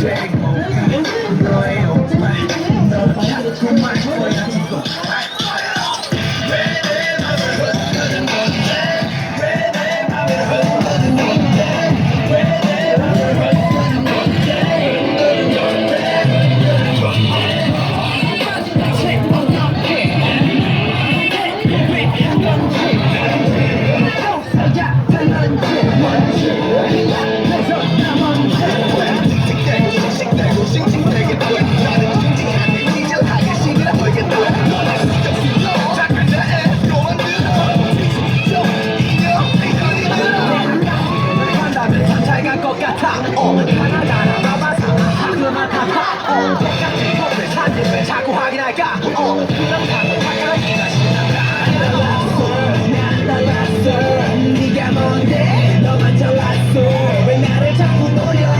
잘갈 네가 뭔데 너만 잘났어 왜 나를 자꾸 노려